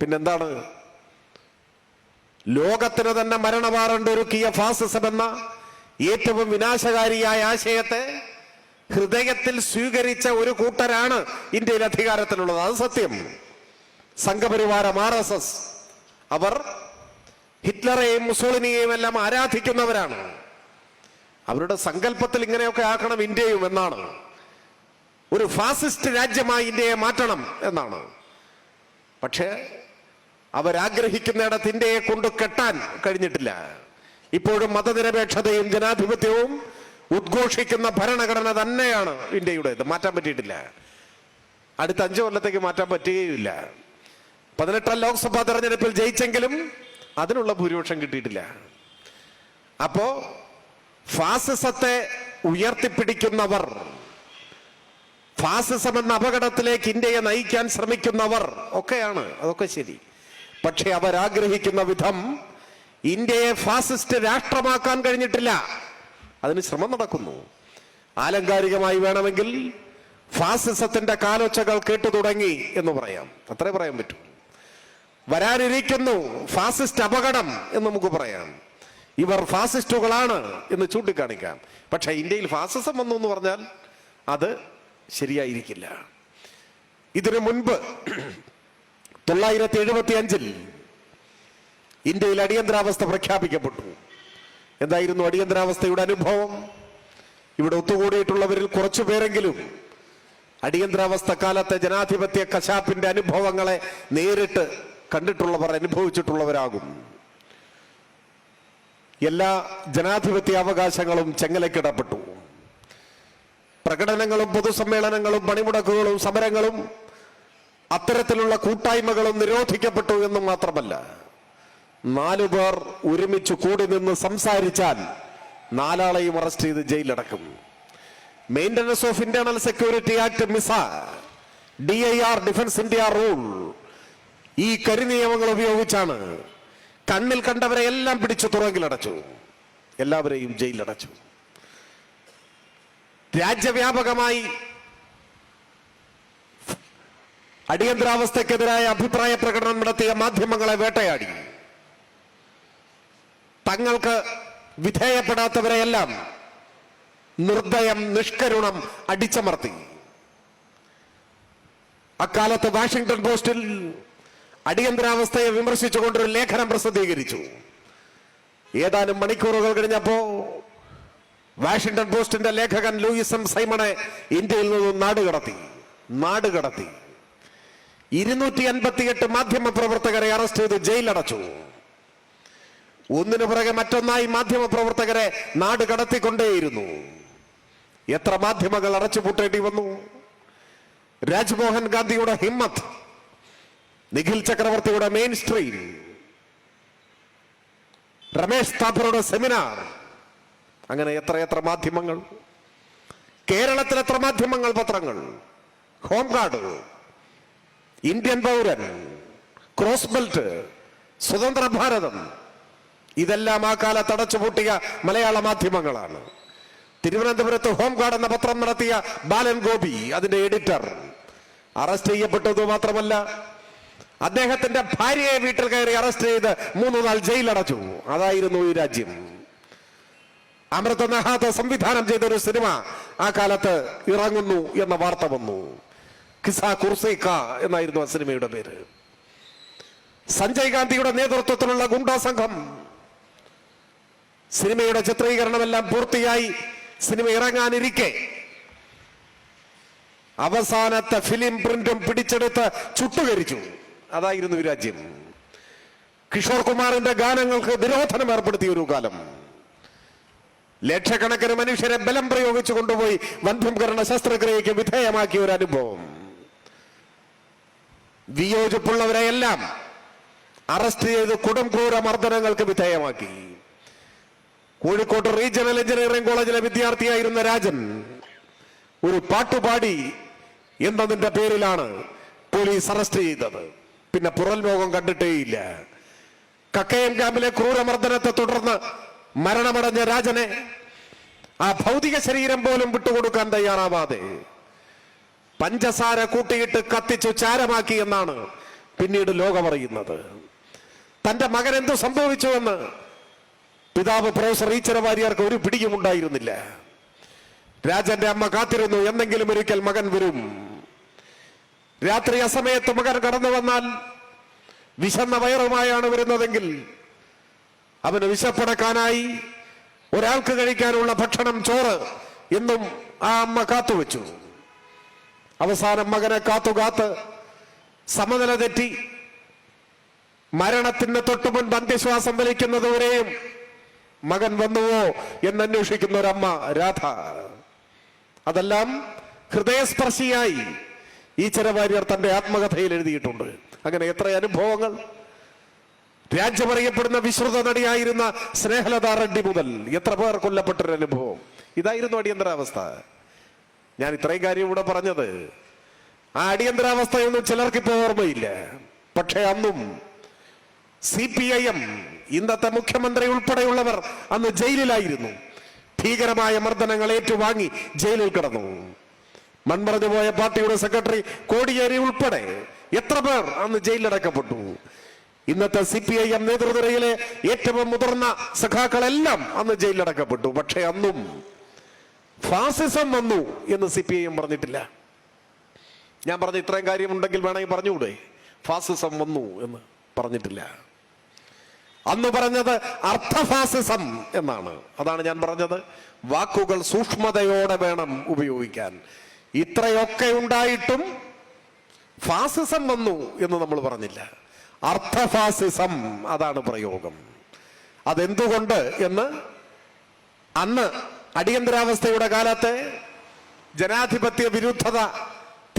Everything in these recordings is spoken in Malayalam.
പിന്നെന്താണ്? ലോകത്തിന് തന്നെ മരണവാറണ്ടൊരുക്കിയ ഫാസിസം എന്ന ഏറ്റവും വിനാശകാരിയായ ആശയത്തെ ഹൃദയത്തിൽ സ്വീകരിച്ച ഒരു കൂട്ടരാണ് ഇന്ത്യയിൽ അധികാരത്തിലുള്ളത്. അത് സത്യം. സംഘപരിവാരം ആർ എസ് എസ്. അവർ ഹിറ്റ്ലറെയും മുസോളിനിയെയും എല്ലാം ആരാധിക്കുന്നവരാണ്. അവരുടെ സങ്കല്പത്തിൽ ഇങ്ങനെയൊക്കെ ആക്കണം ഇന്ത്യയും എന്നാണ്. ഒരു ഫാസിസ്റ്റ് രാജ്യമായി ഇന്ത്യയെ മാറ്റണം എന്നാണ്. പക്ഷേ അവരാഗ്രഹിക്കുന്നിടത്ത് ഇന്ത്യയെ കൊണ്ട് കെട്ടാൻ കഴിഞ്ഞിട്ടില്ല. ഇപ്പോഴും മതനിരപേക്ഷതയും ജനാധിപത്യവും ഉദ്ഘോഷിക്കുന്ന ഭരണഘടന തന്നെയാണ് ഇന്ത്യയുടേത്. മാറ്റാൻ പറ്റിയിട്ടില്ല. അടുത്ത അഞ്ചു കൊല്ലത്തേക്ക് മാറ്റാൻ പറ്റുകയില്ല പതിനെട്ടാം ലോക്സഭാ തെരഞ്ഞെടുപ്പിൽ ജയിച്ചെങ്കിലും അതിനുള്ള ഭൂരിപക്ഷം കിട്ടിയിട്ടില്ല. അപ്പോ ഫാസിസത്തെ ഉയർത്തിപ്പിടിക്കുന്നവർ ഫാസിസം എന്ന അപകടത്തിലേക്ക് ഇന്ത്യയെ നയിക്കാൻ ശ്രമിക്കുന്നവർ ഒക്കെയാണ്. അതൊക്കെ ശരി. പക്ഷെ അവരാഗ്രഹിക്കുന്ന വിധം ഇന്ത്യയെ ഫാസിസ്റ്റ് രാഷ്ട്രമാക്കാൻ കഴിഞ്ഞിട്ടില്ല. അതിന് ശ്രമം നടക്കുന്നു. ആലങ്കാരികമായി വേണമെങ്കിൽ ഫാസിസത്തിന്റെ കാലൊച്ചകൾ കേട്ടു തുടങ്ങി എന്ന് പറയാം. അത്രേ പറയാൻ പറ്റൂ. വരാനിരിക്കുന്നു ഫാസിസ്റ്റ് അപകടം എന്ന് നമുക്ക് പറയാം. ഇവർ ഫാസിസ്റ്റുകളാണ് എന്ന് ചൂണ്ടിക്കാണിക്കാം. പക്ഷെ ഇന്ത്യയിൽ ഫാസിസം വന്നു എന്ന് പറഞ്ഞാൽ അത് ശരിയായിരിക്കില്ല. ഇതിനു മുൻപ് തൊള്ളായിരത്തി എഴുപത്തി അഞ്ചിൽ ഇന്ത്യയിൽ അടിയന്തരാവസ്ഥ പ്രഖ്യാപിക്കപ്പെട്ടു. എന്തായിരുന്നു അടിയന്തരാവസ്ഥയുടെ അനുഭവം? ഇവിടെ ഒത്തുകൂടിയിട്ടുള്ളവരിൽ കുറച്ചു പേരെങ്കിലും അടിയന്തരാവസ്ഥ കാലത്തെ ജനാധിപത്യ കശാപ്പിന്റെ അനുഭവങ്ങളെ നേരിട്ട് കണ്ടിട്ടുള്ളവർ അനുഭവിച്ചിട്ടുള്ളവരാകും. എല്ലാ ജനാധിപത്യ അവകാശങ്ങളും ചെങ്ങലക്കിടപ്പെട്ടു പ്രകടനങ്ങളും പൊതുസമ്മേളനങ്ങളും പണിമുടക്കുകളും സമരങ്ങളും അത്തരത്തിലുള്ള കൂട്ടായ്മകളും നിരോധിക്കപ്പെട്ടു എന്ന് മാത്രമല്ല. നാലു പേർ ഒരുമിച്ച് കൂടി നിന്ന് സംസാരിച്ചാൽ നാലാളെയും അറസ്റ്റ് ചെയ്ത് ജയിലടക്കും maintenance of internal security act MISA D I R defence India rule ഈ കരിനിയമങ്ങൾ ഉപയോഗിച്ചാണ് കണ്ണിൽ കണ്ടവരെ എല്ലാം പിടിച്ചു തുറങ്കിലടച്ചു. എല്ലാവരെയും ജയിലടച്ചു രാജ്യവ്യാപകമായി അടിയന്തരാവസ്ഥക്കെതിരായ അഭിപ്രായ പ്രകടനം നടത്തിയ മാധ്യമങ്ങളെ വേട്ടയാടി. തങ്ങൾക്ക് വിധേയപ്പെടാത്തവരെയെല്ലാം നിർദ്ദയം നിഷ്കരുണം അടിച്ചമർത്തി. അക്കാലത്ത് വാഷിംഗ്ടൺ പോസ്റ്റിൽ അടിയന്തരാവസ്ഥയെ വിമർശിച്ചുകൊണ്ടൊരു ലേഖനം പ്രസിദ്ധീകരിച്ചു. ഏതാനും മണിക്കൂറുകൾ കഴിഞ്ഞപ്പോ വാഷിംഗ്ടൺ പോസ്റ്റിന്റെ ലേഖകൻ ലൂയിസ് സൈമണെ ഇന്ത്യയിൽ നിന്നും നാടുകടത്തി നാടുകടത്തി. ഇരുന്നൂറ്റി അൻപത്തിയെട്ട് മാധ്യമ പ്രവർത്തകരെ അറസ്റ്റ് ചെയ്ത് ജയിലടച്ചു. ഒന്നിനു പുറകെ മറ്റൊന്നായി മാധ്യമ പ്രവർത്തകരെ നാട് കടത്തിക്കൊണ്ടേയിരുന്നു. എത്ര മാധ്യമങ്ങൾ അടച്ചുപൂട്ടേണ്ടി വന്നു? രാജ്മോഹൻ ഗാന്ധിയുടെ ഹിമ്മത്ത് നിഖിൽ ചക്രവർത്തിയുടെ മെയിൻ സ്ട്രീം രമേശ് താപ്പറുടെ സെമിനാർ അങ്ങനെ എത്ര എത്ര മാധ്യമങ്ങൾ? കേരളത്തിൽ എത്ര മാധ്യമങ്ങൾ പത്രങ്ങൾ? ഹോം ഗാർഡ് ഇന്ത്യൻ പൗരൻ ക്രോസ് ബെൽറ്റ് സ്വതന്ത്ര ഭാരതം ഇതെല്ലാം ആ കാലത്ത് അടച്ചുപൂട്ടിയ മലയാള മാധ്യമങ്ങളാണ്. തിരുവനന്തപുരത്ത് ഹോം ഗാർഡ് എന്ന പത്രം നടത്തിയ ബാലൻ ഗോപി അതിന്റെ എഡിറ്റർ. അറസ്റ്റ് ചെയ്യപ്പെട്ടത് മാത്രമല്ല അദ്ദേഹത്തിന്റെ ഭാര്യയെ വീട്ടിൽ കയറി അറസ്റ്റ് ചെയ്ത് മൂന്ന് നാൾ ജയിലടച്ചു. അതായിരുന്നു ഈ രാജ്യം. അമൃത നഹാത സംവിധാനം ചെയ്ത ഒരു സിനിമ ആ കാലത്ത് ഇറങ്ങുന്നു എന്ന വാർത്ത വന്നു. കിസ കുർസൈക്ക എന്നായിരുന്നു ആ സിനിമയുടെ പേര്. സഞ്ജയ് ഗാന്ധിയുടെ നേതൃത്വത്തിലുള്ള ഗുണ്ടാ സംഘം. സിനിമയുടെ ചിത്രീകരണമെല്ലാം പൂർത്തിയായി സിനിമ ഇറങ്ങാനിരിക്കെ. അവസാനത്തെ ഫിലിം പ്രിന്റും പിടിച്ചെടുത്ത് ചുട്ടുകരിച്ചു. അതായിരുന്നു വിരാജ്യം രാജ്യം. കിഷോർ കുമാറിന്റെ ഗാനങ്ങൾക്ക് നിരോധനം ഏർപ്പെടുത്തിയ ഒരു കാലം. ലക്ഷക്കണക്കിന് മനുഷ്യരെ ബലം പ്രയോഗിച്ചു കൊണ്ടുപോയി വന്ധ്യംകരണ ശസ്ത്രക്രിയയ്ക്ക് വിധേയമാക്കിയ ഒരു അനുഭവം. വിയോജിപ്പുള്ളവരെയെല്ലാം അറസ്റ്റ് ചെയ്ത് കുടംക്രൂര മർദ്ദനങ്ങൾക്ക് വിധേയമാക്കി. കോഴിക്കോട് റീജിയണൽ എഞ്ചിനീയറിംഗ് കോളേജിലെ വിദ്യാർത്ഥിയായിരുന്ന രാജൻ ഒരു പാട്ടുപാടി എന്നതിന്റെ പേരിലാണ് പോലീസ് അറസ്റ്റ് ചെയ്തത്. പിന്നെ പുറൽ ലോകം കണ്ടിട്ടേയില്ല. കക്കയം ക്യാമ്പിലെ ക്രൂരമർദ്ദനത്തെ തുടർന്ന് മരണമടഞ്ഞ രാജനെ ആ ഭൗതിക ശരീരം പോലും വിട്ടുകൊടുക്കാൻ തയ്യാറാവാതെ പഞ്ചസാര കൂട്ടിയിട്ട് കത്തിച്ചു ചാരമാക്കി എന്നാണ് പിന്നീട് ലോകം അറിയുന്നത്. തന്റെ മകൻ എന്തു സംഭവിച്ചുവെന്ന് പിതാവ് പ്രൊഫസർ ഈച്ചര വാര്യർക്ക് ഒരു പിടിയും ഉണ്ടായിരുന്നില്ല. രാജന്റെ അമ്മ കാത്തിരുന്നു എന്നെങ്കിലും ഒരിക്കൽ മകൻ വരും. രാത്രി അസമയത്ത് മകൻ കടന്നു വന്നാൽ വിശന്ന വയറുമായാണ് വരുന്നതെങ്കിൽ അവന് വിശപ്പടക്കാനായി ഒരാൾക്ക് കഴിക്കാനുള്ള ഭക്ഷണം ചോറ് എന്നും ആ അമ്മ കാത്തുവെച്ചു. അവസാനം മകനെ കാത്തു കാത്ത് സമനില തെറ്റി. മരണത്തിന് തൊട്ടു മുൻപ് അന്ത്യശ്വാസം വലിക്കുന്നതുവരെയും മകൻ വന്നുവോ എന്ന് അന്വേഷിക്കുന്ന ഒരമ്മ രാധ. അതെല്ലാം ഹൃദയസ്പർശിയായി. ഈ ചെറവാര്യർ തന്റെ ആത്മകഥയിൽ എഴുതിയിട്ടുണ്ട്. അങ്ങനെ എത്ര അനുഭവങ്ങൾ. രാജ്യമറിയപ്പെടുന്ന വിശ്രുത നടിയായിരുന്ന സ്നേഹലത റെഡ്ഡി മുതൽ എത്ര പേർ കൊല്ലപ്പെട്ടൊരു അനുഭവം ഇതായിരുന്നു അടിയന്തരാവസ്ഥ. ഞാൻ ഇത്രയും കാര്യം ഇവിടെ പറഞ്ഞത്. ആ അടിയന്തരാവസ്ഥയൊന്നും ചിലർക്ക് ഇപ്പോൾ ഓർമ്മയില്ല. പക്ഷേ അന്നും സി പി ഐ എം ഇന്നത്തെ മുഖ്യമന്ത്രി ഉൾപ്പെടെയുള്ളവർ അന്ന് ജയിലിലായിരുന്നു. ഭീകരമായ മർദ്ദനങ്ങൾ ഏറ്റുവാങ്ങി ജയിലിൽ കിടന്നു. മൺമറഞ്ഞു പോയ പാർട്ടിയുടെ സെക്രട്ടറി കോടിയേരി ഉൾപ്പെടെ എത്ര പേർ അന്ന് ജയിലിലടക്കപ്പെട്ടു. ഇന്നത്തെ സി പി ഐ എം നേതൃനിരയിലെ ഏറ്റവും മുതിർന്ന സഖാക്കളെല്ലാം അന്ന് ജയിലിലടക്കപ്പെട്ടു. പക്ഷേ അന്നും ഫാസിസം വന്നു എന്ന് സി പി ഐ എം പറഞ്ഞിട്ടില്ല. ഞാൻ പറഞ്ഞ ഇത്രയും കാര്യം ഉണ്ടെങ്കിൽ വേണമെങ്കിൽ പറഞ്ഞുകൂടെ? ഫാസിസം വന്നു എന്ന് പറഞ്ഞിട്ടില്ല. അന്ന് പറഞ്ഞത് അർത്ഥഫാസിസം എന്നാണ്. അതാണ് ഞാൻ പറഞ്ഞത്. വാക്കുകൾ സൂക്ഷ്മതയോടെ വേണം ഉപയോഗിക്കാൻ. ഇത്രയൊക്കെ ഉണ്ടായിട്ടും ഫാസിസം വന്നു എന്ന് നമ്മൾ പറഞ്ഞില്ല. അർത്ഥഫാസിസം അതാണ് പ്രയോഗം. അതെന്തുകൊണ്ട് എന്ന് അന്ന് അടിയന്തരാവസ്ഥയുടെ കാലത്ത് ജനാധിപത്യ വിരുദ്ധത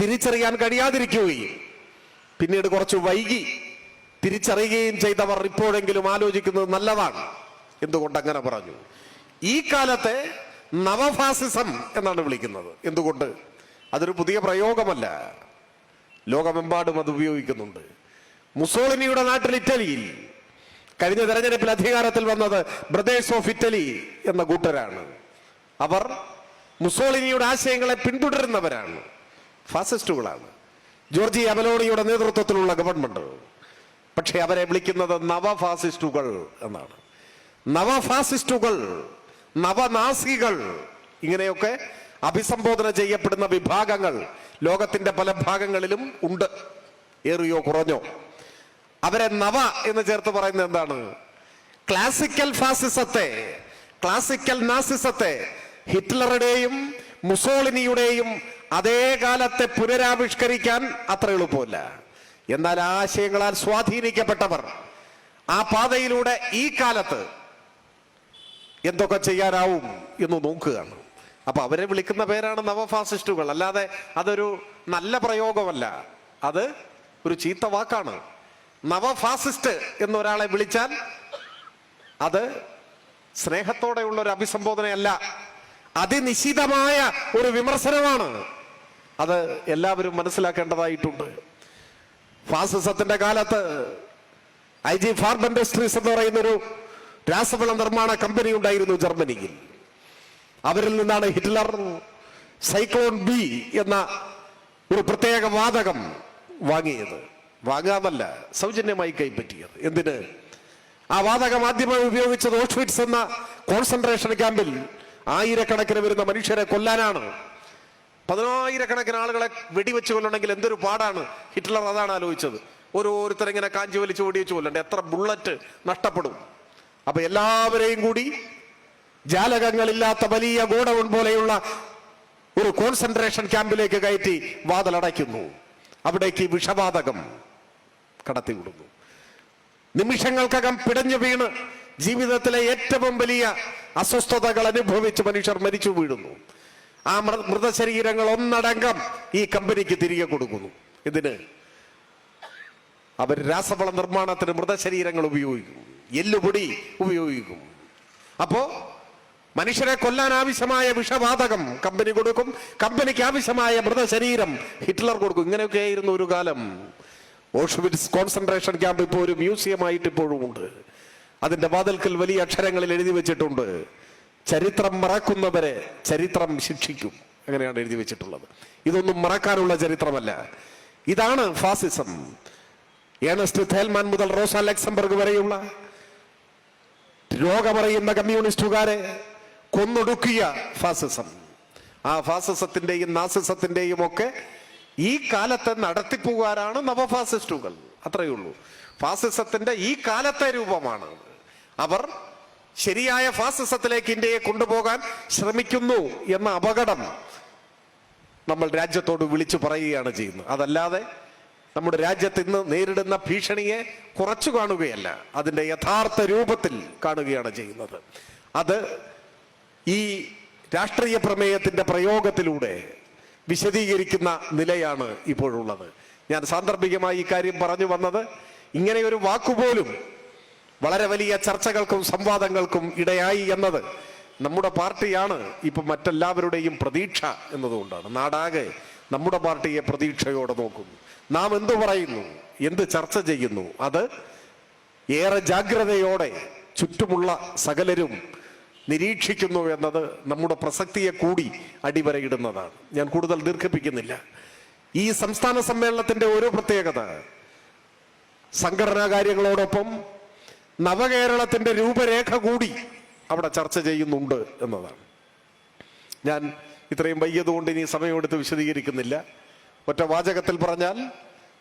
തിരിച്ചറിയാൻ കഴിയാതിരിക്കുകയും പിന്നീട് കുറച്ച് വൈകി തിരിച്ചറിയുകയും ചെയ്തവർ ഇപ്പോഴെങ്കിലും ആലോചിക്കുന്നത് നല്ലതാണ് എന്തുകൊണ്ട് അങ്ങനെ പറഞ്ഞു? ഈ കാലത്തെ നവഫാസിസം എന്നാണ് വിളിക്കുന്നത്. എന്തുകൊണ്ട്? അതൊരു പുതിയ പ്രയോഗമല്ല. ലോകമെമ്പാടും അത് ഉപയോഗിക്കുന്നുണ്ട്. മുസോളിനിയുടെ നാട്ടിൽ ഇറ്റലിയിൽ കഴിഞ്ഞ തെരഞ്ഞെടുപ്പിൽ അധികാരത്തിൽ വന്നത് ബ്രദേഴ്സ് ഓഫ് ഇറ്റലി എന്ന കൂട്ടരാണ്. അവർ മുസോളിനിയുടെ ആശയങ്ങളെ പിന്തുടരുന്നവരാണ്. ഫാസിസ്റ്റുകളാണ്. ജോർജി അമലോണിയുടെ നേതൃത്വത്തിലുള്ള ഗവൺമെന്റ്. പക്ഷെ അവരെ വിളിക്കുന്നത് നവഫാസിസ്റ്റുകൾ എന്നാണ്. നവഫാസിസ്റ്റുകൾ നവനാസികൾ ഇങ്ങനെയൊക്കെ അഭിസംബോധന ചെയ്യപ്പെടുന്ന വിഭാഗങ്ങൾ ലോകത്തിന്റെ പല ഭാഗങ്ങളിലും ഉണ്ട്. ഏറിയോ കുറഞ്ഞോ. അവരെ നവ എന്ന് ചേർത്ത് പറയുന്നത് എന്താണ്? ക്ലാസിക്കൽ ഫാസിസത്തെ ക്ലാസിക്കൽ നാസിസത്തെ ഹിറ്റ്ലറുടെയും മുസോളിനിയുടെയും അതേ കാലത്തെ പുനരാവിഷ്കരിക്കാൻ അത്ര എളുപ്പമല്ല. എന്നാൽ ആശയങ്ങളാൽ സ്വാധീനിക്കപ്പെട്ടവർ ആ പാതയിലൂടെ ഈ കാലത്ത് എന്തൊക്കെ ചെയ്യാനാവും എന്ന് നോക്കുകയാണ്. അപ്പൊ അവരെ വിളിക്കുന്ന പേരാണ് നവഫാസിസ്റ്റുകൾ. അല്ലാതെ അതൊരു നല്ല പ്രയോഗമല്ല. അത് ഒരു ചീത്ത വാക്കാണ്. നവഫാസിസ്റ്റ് എന്നൊരാളെ വിളിച്ചാൽ അത് സ്നേഹത്തോടെയുള്ള ഒരു അഭിസംബോധനയല്ല. അതിനിശിതമായ ഒരു വിമർശനമാണ്. അത് എല്ലാവരും മനസ്സിലാക്കേണ്ടതായിട്ടുണ്ട്. ഫാസിസത്തിന്റെ കാലത്ത് ഐ ജി ഫാർമ ഇൻഡസ്ട്രീസ് എന്ന് പറയുന്ന ഒരു രാസവള നിർമ്മാണ കമ്പനി ഉണ്ടായിരുന്നു ജർമ്മനിയിൽ. അവരിൽ നിന്നാണ് ഹിറ്റ്ലർ സൈക്ലോൺ ബി എന്ന ഒരു പ്രത്യേക വാതകം വാങ്ങിയത്. വാങ്ങാമല്ല സൗജന്യമായി കൈപ്പറ്റിയത്. എന്തിന്? ആ വാതകം ആദ്യമായി ഉപയോഗിച്ചത് ഓഷ്വിറ്റ്സ് എന്ന കോൺസെൻട്രേഷൻ ക്യാമ്പിൽ ആയിരക്കണക്കിന് വരുന്ന മനുഷ്യരെ കൊല്ലാനാണ്. പതിനായിരക്കണക്കിന് ആളുകളെ വെടിവെച്ച് കൊല്ലണമെങ്കിൽ എന്തൊരു പാടാണ്? ഹിറ്റ്ലർ അതാണ് ആലോചിച്ചത്. ഓരോരുത്തർ ഇങ്ങനെ കാഞ്ചി വലിച്ച് വെടിവെച്ച് കൊല്ലണ്ടേ? എത്ര ബുള്ളറ്റ് നഷ്ടപ്പെടും. അപ്പൊ എല്ലാവരെയും കൂടി ജാലകങ്ങളില്ലാത്ത വലിയ ഗോഡൗൺ പോലെയുള്ള ഒരു കോൺസെൻട്രേഷൻ ക്യാമ്പിലേക്ക് കയറ്റി വാതിലടയ്ക്കുന്നു. അവിടേക്ക് വിഷവാതകം കടത്തിവിടുന്നു. നിമിഷങ്ങൾക്കകം പിടഞ്ഞു വീണ് ജീവിതത്തിലെ ഏറ്റവും വലിയ അസ്വസ്ഥതകൾ അനുഭവിച്ച് മനുഷ്യർ മരിച്ചു വീഴുന്നു. ആ മൃതശരീരങ്ങൾ ഒന്നടങ്കം ഈ കമ്പനിക്ക് തിരികെ കൊടുക്കുന്നു. ഇതിന് അവർ രാസവള നിർമ്മാണത്തിന് മൃതശരീരങ്ങൾ ഉപയോഗിക്കും. എല്ലുപൊടി ഉപയോഗിക്കും. അപ്പോ മനുഷ്യരെ കൊല്ലാൻ ആവശ്യമായ വിഷവാതകം കമ്പനി കൊടുക്കും. കമ്പനിക്ക് ആവശ്യമായ മൃതശരീരം ഹിറ്റ്ലർ കൊടുക്കും. ഇങ്ങനെയൊക്കെ ആയിരുന്നു ഒരു കാലം. ഓഷ്വിറ്റ്സ് കോൺസെൻട്രേഷൻ ക്യാമ്പ് ഇപ്പോൾ ഒരു മ്യൂസിയമായിട്ട് ഇപ്പോഴും ഉണ്ട് അതിന്റെ വാതിൽക്കൽ വലിയ അക്ഷരങ്ങളിൽ എഴുതി വെച്ചിട്ടുണ്ട്. ചരിത്രം മറക്കുന്നവരെ ചരിത്രം ശിക്ഷിക്കും. അങ്ങനെയാണ് എഴുതി വെച്ചിട്ടുള്ളത്. ഇതൊന്നും മറക്കാനുള്ള ചരിത്രമല്ല. ഇതാണ് ഫാസിസം. ഏണസ്റ്റ് തേൽമാൻ മുതൽ റോസ ലക്സംബർഗ് വരെയുള്ള രോഗമറിയുന്ന കമ്മ്യൂണിസ്റ്റുകാരെ കൊന്നൊടുക്കിയ ഫാസിസം. ആ ഫാസിസത്തിന്റെയും നാസിസത്തിന്റെയും ഒക്കെ ഈ കാലത്തെ നടത്തിപ്പുകാരാണ് നവഫാസിസ്റ്റുകൾ. അത്രയേ ഉള്ളൂ. ഫാസിസത്തിന്റെ ഈ കാലത്തെ രൂപമാണ് അവർ ശരിയായ ഫാസിസത്തിലേക്ക് ഇന്ത്യയെ കൊണ്ടുപോകാൻ ശ്രമിക്കുന്നു എന്ന അപകടം നമ്മൾ രാജ്യത്തോട് വിളിച്ചു പറയുകയാണ് ചെയ്യുന്നത്. അതല്ലാതെ നമ്മുടെ രാജ്യത്ത് ഇന്ന് നേരിടുന്ന ഭീഷണിയെ കുറച്ചു കാണുകയല്ല അതിന്റെ യഥാർത്ഥ രൂപത്തിൽ കാണുകയാണ് ചെയ്യുന്നത്. അത് ഈ രാഷ്ട്രീയ പ്രമേയത്തിന്റെ പ്രയോഗത്തിലൂടെ വിശദീകരിക്കുന്ന നിലയാണ് ഇപ്പോഴുള്ളത്. ഞാൻ സാന്ദർഭികമായി ഈ കാര്യം പറഞ്ഞു വന്നത് ഇങ്ങനെയൊരു വാക്കുപോലും വളരെ വലിയ ചർച്ചകൾക്കും സംവാദങ്ങൾക്കും ഇടയായി എന്നത് നമ്മുടെ പാർട്ടിയാണ്. ഇപ്പം മറ്റെല്ലാവരുടെയും പ്രതീക്ഷ എന്നതുകൊണ്ടാണ്. നാടാകെ നമ്മുടെ പാർട്ടിയെ പ്രതീക്ഷയോടെ നോക്കുന്നു. നാം എന്തു പറയുന്നു? എന്ത് ചർച്ച ചെയ്യുന്നു? അത് ഏറെ ജാഗ്രതയോടെ ചുറ്റുമുള്ള സകലരും നിരീക്ഷിക്കുന്നു എന്നത് നമ്മുടെ പ്രസക്തിയെ കൂടി അടിവരയിടുന്നതാണ്. ഞാൻ കൂടുതൽ ദീർഘിപ്പിക്കുന്നില്ല. ഈ സംസ്ഥാന സമ്മേളനത്തിന്റെ ഒരു പ്രത്യേകത സംഘടനാ കാര്യങ്ങളോടൊപ്പം നവകേരളത്തിന്റെ രൂപരേഖ കൂടി അവിടെ ചർച്ച ചെയ്യുന്നുണ്ട് എന്നതാണ്. ഞാൻ ഇത്രയും വൈകിയതുകൊണ്ട് ഇനി സമയമെടുത്ത് വിശദീകരിക്കുന്നില്ല. ഒറ്റ വാചകത്തിൽ പറഞ്ഞാൽ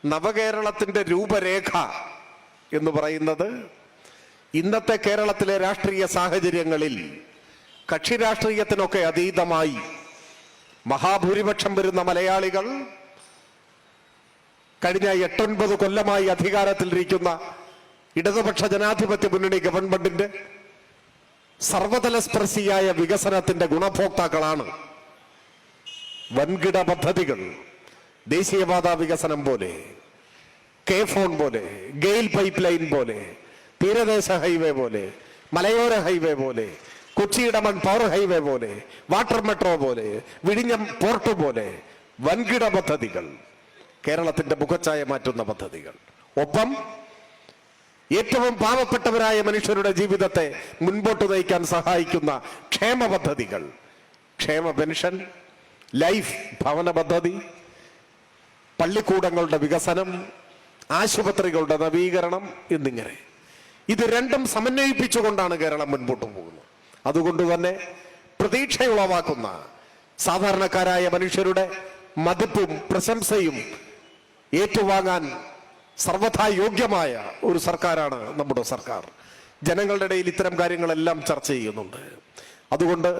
നവകേരളത്തിന്റെ രൂപരേഖ എന്ന് പറയുന്നത് ഇന്നത്തെ കേരളത്തിലെ രാഷ്ട്രീയ സാഹചര്യങ്ങളിൽ കക്ഷി രാഷ്ട്രീയത്തിനൊക്കെ അതീതമായി മഹാഭൂരിപക്ഷം വരുന്ന മലയാളികൾ കഴിഞ്ഞ എട്ടൊൻപത് കൊല്ലമായി അധികാരത്തിലിരിക്കുന്ന ഇടതുപക്ഷ ജനാധിപത്യ മുന്നണി ഗവൺമെന്റിന്റെ സർവതല സ്പർശിയായ വികസനത്തിന്റെ ഗുണഭോക്താക്കളാണ് വൻകിട പദ്ധതികൾ. ദേശീയപാത വികസനം പോലെ കെ ഫോൺ പോലെ ഗെയിൽ പൈപ്പ് ലൈൻ പോലെ തീരദേശ ഹൈവേ പോലെ മലയോര ഹൈവേ പോലെ കൊച്ചി ഇടമൺ പവർ ഹൈവേ പോലെ വാട്ടർ മെട്രോ പോലെ വിഴിഞ്ഞം പോർട്ട് പോലെ വൻകിട പദ്ധതികൾ. കേരളത്തിന്റെ മുഖച്ഛായ മാറ്റുന്ന പദ്ധതികൾ. ഒപ്പം ഏറ്റവും പാവപ്പെട്ടവരായ മനുഷ്യരുടെ ജീവിതത്തെ മുൻപോട്ട് നയിക്കാൻ സഹായിക്കുന്ന ക്ഷേമ പദ്ധതികൾ ക്ഷേമ പെൻഷൻ ലൈഫ് ഭവന പദ്ധതി പള്ളിക്കൂടങ്ങളുടെ വികസനം ആശുപത്രികളുടെ നവീകരണം എന്നിങ്ങനെ. ഇത് രണ്ടും സമന്വയിപ്പിച്ചുകൊണ്ടാണ് കേരളം മുൻപോട്ട് പോകുന്നത്. അതുകൊണ്ട് തന്നെ പ്രതീക്ഷയുളവാക്കുന്ന സാധാരണക്കാരായ മനുഷ്യരുടെ മതിപ്പും പ്രശംസയും ഏറ്റുവാങ്ങാൻ സർവഥാ യോഗ്യമായ ഒരു സർക്കാരാണ് നമ്മുടെ സർക്കാർ. ജനങ്ങളുടെ ഇടയിൽ ഇത്തരം കാര്യങ്ങളെല്ലാം ചർച്ച ചെയ്യുന്നുണ്ട്. അതുകൊണ്ട്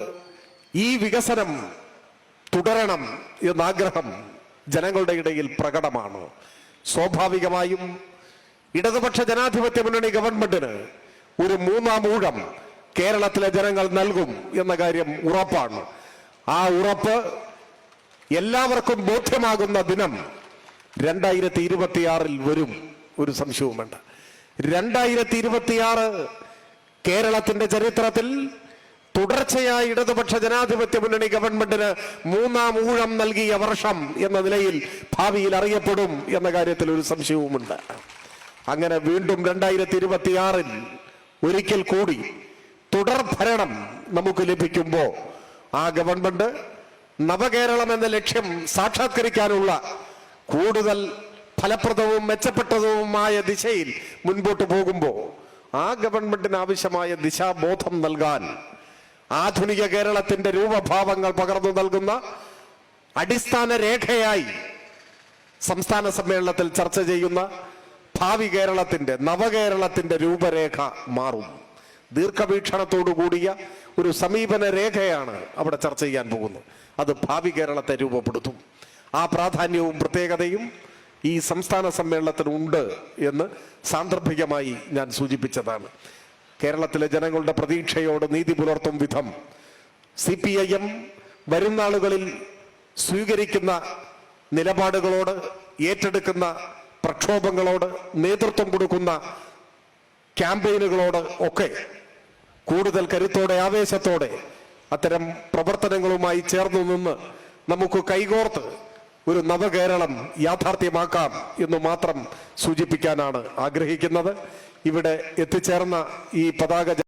ഈ വികസനം തുടരണം എന്നാഗ്രഹം ജനങ്ങളുടെ ഇടയിൽ പ്രകടമാണ്. സ്വാഭാവികമായും ഇടതുപക്ഷ ജനാധിപത്യ മുന്നണി ഗവൺമെന്റിന് ഒരു മൂന്നാം ഊഴം കേരളത്തിലെ ജനങ്ങൾ നൽകും എന്ന കാര്യം ഉറപ്പാണ്. ആ ഉറപ്പ് എല്ലാവർക്കും ബോധ്യമാകുന്ന ദിനം രണ്ടായിരത്തി ഇരുപത്തിയാറിൽ വരും ഒരു സംശയവും വേണ്ട. രണ്ടായിരത്തി ഇരുപത്തിയാറ് കേരളത്തിന്റെ ചരിത്രത്തിൽ തുടർച്ചയായ ഇടതുപക്ഷ ജനാധിപത്യ മുന്നണി ഗവൺമെന്റിന് മൂന്നാം ഊഴം നൽകിയ വർഷം എന്ന നിലയിൽ ഭാവിയിൽ അറിയപ്പെടും എന്ന കാര്യത്തിൽ ഒരു സംശയവുമുണ്ട്. അങ്ങനെ വീണ്ടും രണ്ടായിരത്തി ഇരുപത്തിയാറിൽ ഒരിക്കൽ കൂടി തുടർ ഭരണം നമുക്ക് ലഭിക്കുമ്പോൾ ആ ഗവൺമെന്റ് നവകേരളം എന്ന ലക്ഷ്യം സാക്ഷാത്കരിക്കാനുള്ള കൂടുതൽ ഫലപ്രദവും മെച്ചപ്പെട്ടതുമായ ദിശയിൽ മുൻപോട്ട് പോകുമ്പോൾ ആ ഗവൺമെന്റിന് ആവശ്യമായ ദിശാബോധം നൽകാൻ ആധുനിക കേരളത്തിന്റെ രൂപഭാവങ്ങൾ പകർന്നു നൽകുന്ന അടിസ്ഥാന രേഖയായി സംസ്ഥാന സമ്മേളനത്തിൽ ചർച്ച ചെയ്യുന്ന ഭാവി കേരളത്തിന്റെ നവകേരളത്തിന്റെ രൂപരേഖ മാറും. ദീർഘവീക്ഷണത്തോടു കൂടിയ ഒരു സമീപന രേഖയാണ് അവിടെ ചർച്ച ചെയ്യാൻ പോകുന്നത്. അത് ഭാവി കേരളത്തെ രൂപപ്പെടുത്തും. ആ പ്രാധാന്യവും പ്രത്യേകതയും ഈ സംസ്ഥാന സമ്മേളനത്തിനുണ്ട് എന്ന് സാന്ദർഭികമായി ഞാൻ സൂചിപ്പിച്ചതാണ്. കേരളത്തിലെ ജനങ്ങളുടെ പ്രതീക്ഷയോട് നീതി പുലർത്തും വിധം സി പി ഐ എം വരും നാളുകളിൽ സ്വീകരിക്കുന്ന നിലപാടുകളോട് ഏറ്റെടുക്കുന്ന പ്രക്ഷോഭങ്ങളോട് നേതൃത്വം കൊടുക്കുന്ന ക്യാമ്പയിനുകളോട് ഒക്കെ കൂടുതൽ കരുത്തോടെ ആവേശത്തോടെ അത്തരം പ്രവർത്തനങ്ങളുമായി ചേർന്നു നിന്ന് നമുക്ക് കൈകോർത്ത് ഒരു നവകേരളം യാഥാർത്ഥ്യമാക്കാം എന്ന് മാത്രം സൂചിപ്പിക്കാനാണ് ആഗ്രഹിക്കുന്നത്. ഇവിടെ എത്തിച്ചേർന്ന ഈ പതാക